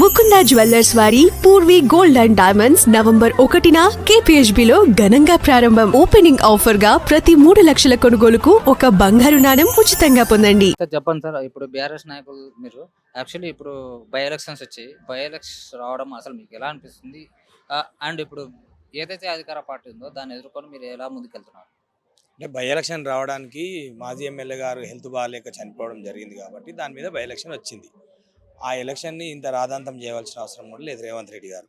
Mukunda jewellers వారి Purvi gold and diamonds November ఒకటిన KPHB లో ఘనంగా ప్రారంభం ఓపెనింగ్ ఆఫర్గా ప్రతి మూడు లక్షల కొనుగోలుకు ఒక బంగారు నాణెం ఉచితంగా పొందండి. సార్ చెప్పండి సార్ ఇప్పుడు బీఆర్ఎస్ నాయకులు మీరు యాక్చువల్లీ ఇప్పుడు బై ఎలక్షన్స్ వచ్చాయి. బై ఎలక్షన్స్ రావడం అసలు మీకు ఎలా అనిపిస్తుంది? అండ్ ఇప్పుడు ఏదైతే అధికార పార్టీ ఉందో దాన్ని ఎదుర్కొని మీరు ఎలా ముందుకెళ్తున్నారు? అంటే బై ఎలక్షన్ రావడానికి మాజీ ఎమ్మెల్యే గారు హెల్త్ బాగాలేక చనిపోవడం జరిగింది కాబట్టి దాని మీద బై ఎలక్షన్ వచ్చింది. ఆ ఎలక్షన్ని ఇంత రాదాంతం చేయవలసిన అవసరం కూడా లేదు రేవంత్ రెడ్డి గారు.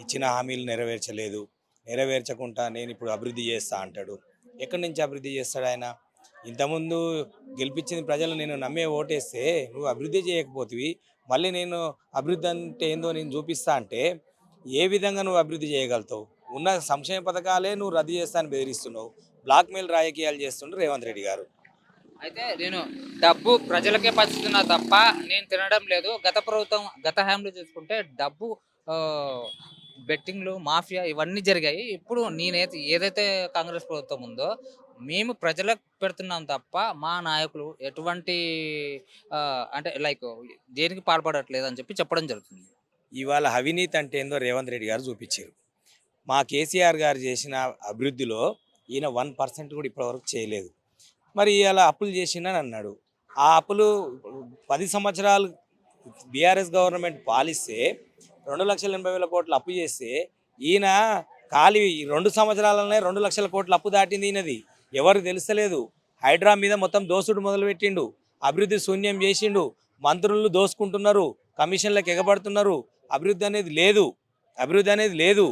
ఇచ్చిన హామీలు నెరవేర్చలేదు. నెరవేర్చకుండా నేను ఇప్పుడు అభివృద్ధి చేస్తా అంటాడు. ఎక్కడి నుంచి అభివృద్ధి చేస్తాడు ఆయన? ఇంతకుముందు గెలిపించింది ప్రజలు నేను నమ్మే ఓటేస్తే నువ్వు అభివృద్ధి చేయకపోతివి. మళ్ళీ నేను అభివృద్ధి అంటే ఏందో నేను చూపిస్తా అంటే ఏ విధంగా నువ్వు అభివృద్ధి చేయగలుగుతావు? ఉన్న సంక్షేమ పథకాలే నువ్వు రద్దు చేస్తానని బెదిరిస్తున్నావు. బ్లాక్మెయిల్ రాజకీయాలు చేస్తుండ్రు రేవంత్ రెడ్డి గారు. అయితే నేను డబ్బు ప్రజలకే పంచుతున్నా తప్ప నేను తినడం లేదు. గత ప్రభుత్వం గత హయాంలో చూసుకుంటే డబ్బు బెట్టింగ్లు మాఫియా ఇవన్నీ జరిగాయి. ఇప్పుడు నేనైతే ఏదైతే కాంగ్రెస్ ప్రభుత్వం ఉందో మేము ప్రజలకు పెడుతున్నాం తప్ప మా నాయకులు ఎటువంటి అంటే లైక్ దేనికి పాల్పడట్లేదు అని చెప్పి చెప్పడం జరుగుతుంది. ఇవాళ అవినీతి అంటే ఏందో రేవంత్ రెడ్డి గారు చూపించారు. మా కేసీఆర్ గారు చేసిన అభివృద్ధిలో ఈయన వన్ పర్సెంట్ కూడా ఇప్పటివరకు చేయలేదు. మరి ఇలా అప్పులు చేసిండని అన్నాడు. ఆ అప్పులు పది సంవత్సరాలు బీఆర్ఎస్ గవర్నమెంట్ పాలిస్తే రెండు లక్షల ఎనభై వేల కోట్లు అప్పు చేస్తే ఈయన ఖాళీ ఈ రెండు సంవత్సరాలనే రెండు లక్షల కోట్లు అప్పు దాటింది ఈయనది. ఎవరు తెలుస్తలేదు. హైడ్రా మీద మొత్తం దోసుడు మొదలుపెట్టిండు. అభివృద్ధి శూన్యం చేసిండు. మంత్రులు దోసుకుంటున్నారు. కమిషన్లకు ఎగబడుతున్నారు. అభివృద్ధి అనేది లేదు. అభివృద్ధి అనేది లేదు.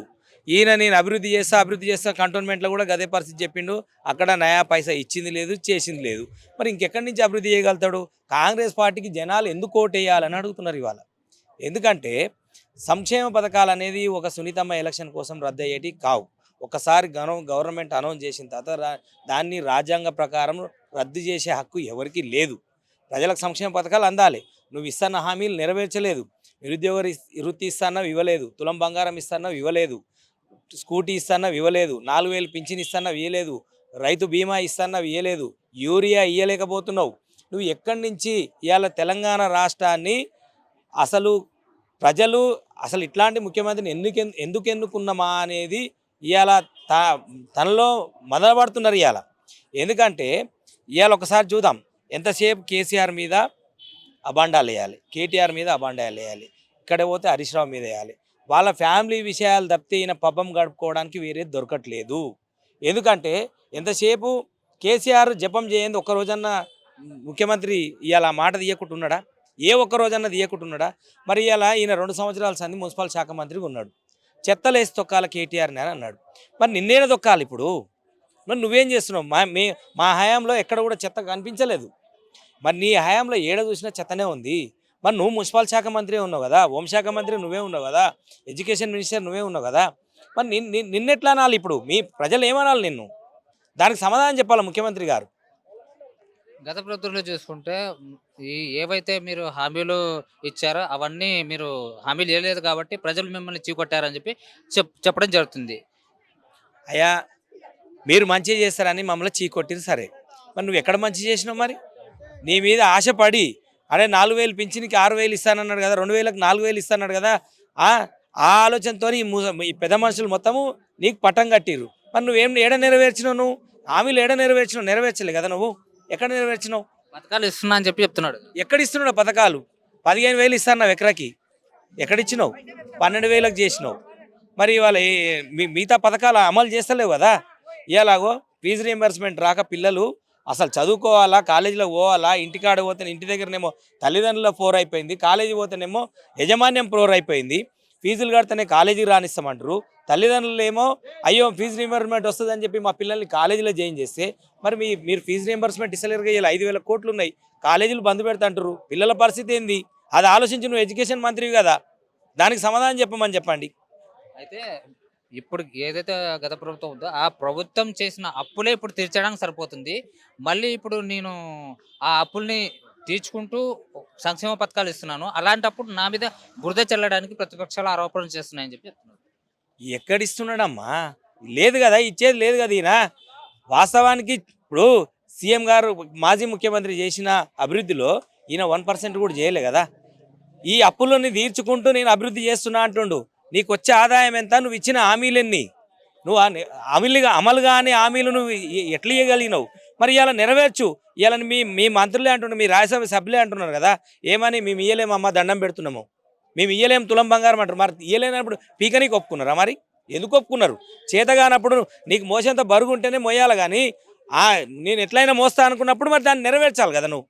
ఈయన నేను అభివృద్ధి చేస్తా అభివృద్ధి చేస్తా కంటోన్మెంట్లో కూడా గదే పరిస్థితి చెప్పిండు. అక్కడ నయా పైసా ఇచ్చింది లేదు చేసింది లేదు. మరి ఇంకెక్కడి నుంచి అభివృద్ధి చేయగలుగుతాడు? కాంగ్రెస్ పార్టీకి జనాలు ఎందుకు ఓటేయాలని అడుగుతున్నారు ఇవాళ. ఎందుకంటే సంక్షేమ పథకాలు అనేది ఒక సునీతమ్మ ఎలక్షన్ కోసం రద్దు అయ్యేటి కావు. ఒకసారి గవ గవర్నమెంట్ అనౌన్స్ చేసిన తర్వాత దాన్ని రాజ్యాంగ ప్రకారం రద్దు చేసే హక్కు ఎవరికీ లేదు. ప్రజలకు సంక్షేమ పథకాలు అందాలి. నువ్వు ఇస్తున్న హామీలు నెరవేర్చలేదు. నిరుద్యోగ వృత్తి ఇస్తానవి ఇవ్వలేదు. తులం బంగారం ఇస్తానవి ఇవ్వలేదు. స్కూటీ ఇస్తానవి ఇవ్వలేదు నాలుగు వేలు పింఛన్ ఇస్తానవి ఇవ్వలేదు రైతు బీమా ఇస్తానవి ఇవ్వలేదు యూరియా ఇవ్వలేకపోతున్నావు నువ్వు ఎక్కడి నుంచి ఇవాళ తెలంగాణ రాష్ట్రాన్ని? అసలు ప్రజలు అసలు ఇట్లాంటి ముఖ్యమంత్రిని ఎందుకు ఎందుకు ఎన్నుకున్నామా అనేది ఇవాళ త తనలో మొదలుపడుతున్నారు ఇవాళ ఎందుకంటే ఇవాళ ఒకసారి చూద్దాం ఎంతసేపు కేసీఆర్ మీద అబాండాలు వేయాలి కేటీఆర్ మీద అబాండాలు వేయాలి ఇక్కడ పోతే హరీష్ రావు మీద వేయాలి. వాళ్ళ ఫ్యామిలీ విషయాలు తప్పితే ఈయన పబ్బం గడుపుకోవడానికి వేరే దొరకట్లేదు. ఎందుకంటే ఎంతసేపు కేసీఆర్ జపం చేయండి ఒక్క రోజన్నా ముఖ్యమంత్రి ఇలా మాట తీయకుండా ఉన్నాడా ఏ ఒక్క రోజన్నా తీయకుండా ఉన్నాడా మరి ఇలా ఈయన రెండు సంవత్సరాల సంది మున్సిపల్ శాఖ మంత్రిగా ఉన్నాడు. చెత్తలేసి తొక్కాల కేటీఆర్ని అని అన్నాడు. మరి నిన్నేన తొక్కాలి ఇప్పుడు? మరి నువ్వేం చేస్తున్నావు? మా మే మా హయాంలో ఎక్కడ కూడా చెత్త కనిపించలేదు. మరి నీ హయాంలో ఏడ చూసినా చెత్తనే ఉంది. మరి నువ్వు మున్సిపల్ శాఖ మంత్రి ఉన్నావు కదా హోంశాఖ మంత్రి నువ్వే ఉన్నావు కదా ఎడ్యుకేషన్ మినిస్టర్ నువ్వే ఉన్నావు కదా మరి నిన్ నిన్- నిన్నెట్లా అనాలి ఇప్పుడు? మీ ప్రజలు ఏమనాలి నిన్ను? దానికి సమాధానం చెప్పాలి ముఖ్యమంత్రి గారు. గత ప్రభుత్వంలో చూసుకుంటే ఈ ఏవైతే మీరు హామీలు ఇచ్చారో అవన్నీ మీరు హామీలు ఇవ్వలేదు కాబట్టి ప్రజలు మిమ్మల్ని చీకొట్టారని చెప్పి చెప్ చెప్పడం జరుగుతుంది. అయ్యా మీరు మంచి చేస్తారని మమ్మల్ని చీకొట్టిరు సరే. మరి నువ్వు ఎక్కడ మంచి చేసినావు మరి? నీ మీద ఆశపడి అరే నాలుగు వేలు పింఛన్కి ఆరు వేలు ఇస్తానన్నాడు కదా రెండు వేలకు నాలుగు వేలు ఇస్తాన్నాడు కదా ఆ ఆలోచనతో ఈ పెద్ద మనుషులు మొత్తము నీకు పట్టం కట్టిరు మరి నువ్వేం ఏడ నెరవేర్చినావు నువ్వు? హామీలు ఏడ నెరవేర్చినావు? నెరవేర్చలే కదా నువ్వు? ఎక్కడ నెరవేర్చినావు? పథకాలు ఇస్తున్నా అని చెప్పి చెప్తున్నాడు. ఎక్కడ ఇస్తున్నాడు పథకాలు? పదిహేను వేలు ఇస్తాన్నావు ఎకరాకి. ఎక్కడిచ్చినావు? పన్నెండు వేలకు చేసినావు. మరి ఇవాళ మిగతా పథకాలు అమలు చేస్తలేవు కదా? ఇలాగో ఫీజు రీఎంబర్స్మెంట్ రాక పిల్లలు అసలు చదువుకోవాలా? కాలేజీలో పోవాలా? ఇంటికాడ పోతే ఇంటి దగ్గరనేమో తల్లిదండ్రుల ఫోర్ అయిపోయింది. కాలేజీ పోతేనేమో యజమాన్యం ఫ్లోర్ అయిపోయింది. ఫీజులు కడితేనే కాలేజీకి రానిస్తామంటారు. తల్లిదండ్రులు ఏమో అయ్యో ఫీజు రీఎంబర్స్మెంట్ వస్తుందని చెప్పి మా పిల్లల్ని కాలేజీలో జాయిన్ చేస్తే మరి మీ మీరు ఫీజు రీఎంబర్స్మెంట్ ఇస్తలేరుగా ఇలా ఐదు వేల కోట్లు ఉన్నాయి. కాలేజీలు బంద్ పెడతాంటారు. పిల్లల పరిస్థితి ఏంది? అది ఆలోచించి నువ్వు ఎడ్యుకేషన్ మంత్రివి కదా. దానికి సమాధానం చెప్పమని చెప్పండి. అయితే ఇప్పుడు ఏదైతే గత ప్రభుత్వం ఉందో ఆ ప్రభుత్వం చేసిన అప్పులే ఇప్పుడు తీర్చడానికి సరిపోతుంది. మళ్ళీ ఇప్పుడు నేను ఆ అప్పుల్ని తీర్చుకుంటూ సంక్షేమ పథకాలు ఇస్తున్నాను. అలాంటప్పుడు నా మీద బురద చెల్లడానికి ప్రతిపక్షాలు ఆరోపణలు చేస్తున్నాయని చెప్పి ఎక్కడ ఎక్కడిస్తున్నాడమ్మా? లేదు కదా ఇచ్చేది లేదు కదా ఈయన. వాస్తవానికి ఇప్పుడు సీఎం గారు మాజీ ముఖ్యమంత్రి చేసిన అభివృద్ధిలో ఈయన వన్ పర్సెంట్ కూడా చేయలే కదా. ఈ అప్పులని తీర్చుకుంటూ నేను అభివృద్ధి చేస్తున్నా అంటుండు. నీకు వచ్చే ఆదాయం ఎంత? నువ్వు ఇచ్చిన హామీలెన్ని? నువ్వు అమలుగా అమలుగా అమలు కాని హామీలు నువ్వు ఎట్లా ఇవ్వగలిగినావు మరి ఇలా నెరవేర్చు. ఇలా మీ మీ మంత్రులే అంటున్నారు మీ రాజ్యసభ సభ్యులే అంటున్నారు కదా. ఏమని మేము ఇయ్యలేమమ్మా దండం పెడుతున్నాము. మేము ఇయ్యలేము తులం బంగారం అంటారు మరి ఇయ్యలేనప్పుడు పీకనీకి ఒప్పుకున్నారా మరి? ఎందుకు ఒప్పుకున్నారు? చేతగానప్పుడు నీకు మోసేంత బరుగు ఉంటేనే మోయాలి కానీ నేను ఎట్లయినా మోస్తా అనుకున్నప్పుడు మరి దాన్ని నెరవేర్చాలి కదా నువ్వు.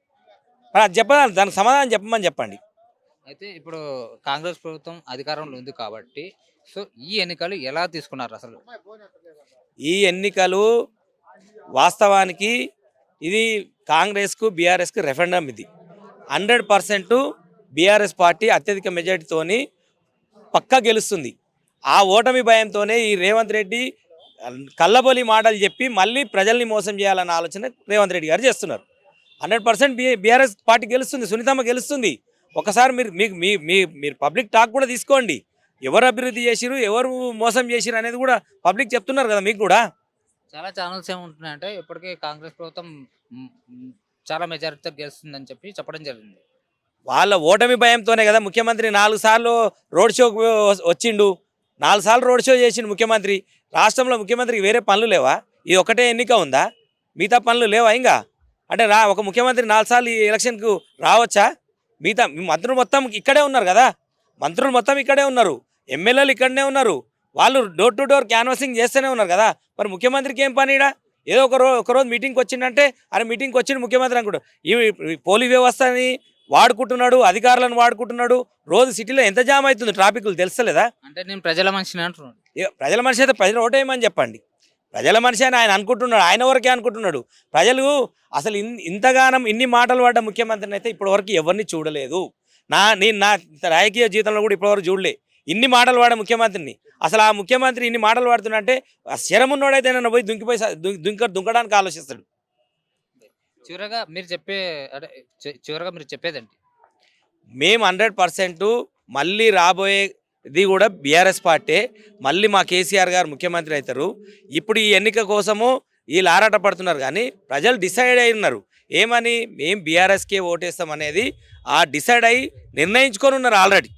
మరి అది చెప్పదాన్ని దానికి సమాధానం చెప్పమని చెప్పండి. అయితే ఇప్పుడు కాంగ్రెస్ ప్రభుత్వం అధికారంలో ఉంది కాబట్టి సో ఈ ఎన్నికలు ఎలా తీసుకున్నారు అసలు? ఈ ఎన్నికలు వాస్తవానికి ఇది కాంగ్రెస్కు బీఆర్ఎస్కు రెఫరెండం ఇది. హండ్రెడ్ పర్సెంట్ బీఆర్ఎస్ పార్టీ అత్యధిక మెజార్టీతోని పక్కా గెలుస్తుంది. ఆ ఓటమి భయంతోనే ఈ రేవంత్ రెడ్డి కళ్ళబొలి మాటలు చెప్పి మళ్ళీ ప్రజల్ని మోసం చేయాలన్న ఆలోచన రేవంత్ రెడ్డి గారు చేస్తున్నారు. హండ్రెడ్ పర్సెంట్ బీఆర్ఎస్ పార్టీ గెలుస్తుంది సునీతమ్మ గెలుస్తుంది. ఒకసారి మీరు మీకు మీ మీ మీరు పబ్లిక్ టాక్ కూడా తీసుకోండి. ఎవరు అభివృద్ధి చేసిరు ఎవరు మోసం చేసిరు అనేది కూడా పబ్లిక్ చెప్తున్నారు కదా మీకు కూడా. చాలా ఛానల్స్ ఏముంటున్నాయంటే ఇప్పటికే కాంగ్రెస్ ప్రభుత్వం చాలా మెజారిటీతో గెలుస్తుందని చెప్పి చెప్పడం జరిగింది. వాళ్ళ ఓటమి భయంతోనే కదా ముఖ్యమంత్రి నాలుగు సార్లు రోడ్ షోకు వచ్చిండు. నాలుగు సార్లు రోడ్ షో చేసిండు ముఖ్యమంత్రి. రాష్ట్రంలో ముఖ్యమంత్రికి వేరే పనులు లేవా? ఇది ఒకటే ఎన్నిక ఉందా? మిగతా పనులు లేవా ఇంకా? అంటే రా ఒక ముఖ్యమంత్రి నాలుగు సార్లు ఈ ఎలక్షన్కు రావచ్చా? మిగతా మీ మంత్రులు మొత్తం ఇక్కడే ఉన్నారు కదా. మంత్రులు మొత్తం ఇక్కడే ఉన్నారు. ఎమ్మెల్యేలు ఇక్కడనే ఉన్నారు. వాళ్ళు డోర్ టు డోర్ క్యాన్వాసింగ్ చేస్తూనే ఉన్నారు కదా. మరి ముఖ్యమంత్రికి ఏం పని ఏదో ఒక రోజు ఒక రోజు మీటింగ్కి వచ్చిందంటే అరే మీటింగ్కి వచ్చిండు ముఖ్యమంత్రి అనుకుంటాడు ఈ పోలీస్ వ్యవస్థని వాడుకుంటున్నాడు అధికారులను వాడుకుంటున్నాడు. రోజు సిటీలో ఎంత జామ్ అవుతుంది ట్రాఫిక్లు తెలుస్తలేదా? అంటే నేను ప్రజల మనిషిని అంటున్నాను. ప్రజల మనిషి అయితే ప్రజలు ఓటేయమని చెప్పండి? ప్రజల మనిషి అని ఆయన అనుకుంటున్నాడు ఆయన వరకే అనుకుంటున్నాడు. ప్రజలు అసలు ఇన్ ఇంతగానం ఇన్ని మాటలు పడ్డ ముఖ్యమంత్రిని అయితే ఇప్పటివరకు ఎవరిని చూడలేదు. నా నేను నా రాజకీయ జీవితంలో కూడా ఇప్పటివరకు చూడలే. ఇన్ని మాటలు వాడే ముఖ్యమంత్రిని. అసలు ఆ ముఖ్యమంత్రి ఇన్ని మాటలు వాడుతున్నంటే ఆ శరమున్నోడైతే నన్ను పోయి దుంకిపోయి దుంక దుంకడానికి ఆలోచిస్తాడు. చివరగా మీరు చెప్పే చివరగా మీరు చెప్పేదండి. మేము హండ్రెడ్ పర్సెంట్ మళ్ళీ ఇది కూడా బీఆర్ఎస్ పార్టీ. మళ్ళీ మా కేసీఆర్ గారు ముఖ్యమంత్రి అవుతారు. ఇప్పుడు ఈ ఎన్నిక కోసము వీళ్ళు ఆరాట పడుతున్నారు కానీ ప్రజలు డిసైడ్ అయి ఉన్నారు. ఏమని? మేము బీఆర్ఎస్కే ఓటేస్తాం అనేది ఆ డిసైడ్ అయి నిర్ణయించుకొని ఉన్నారు ఆల్రెడీ.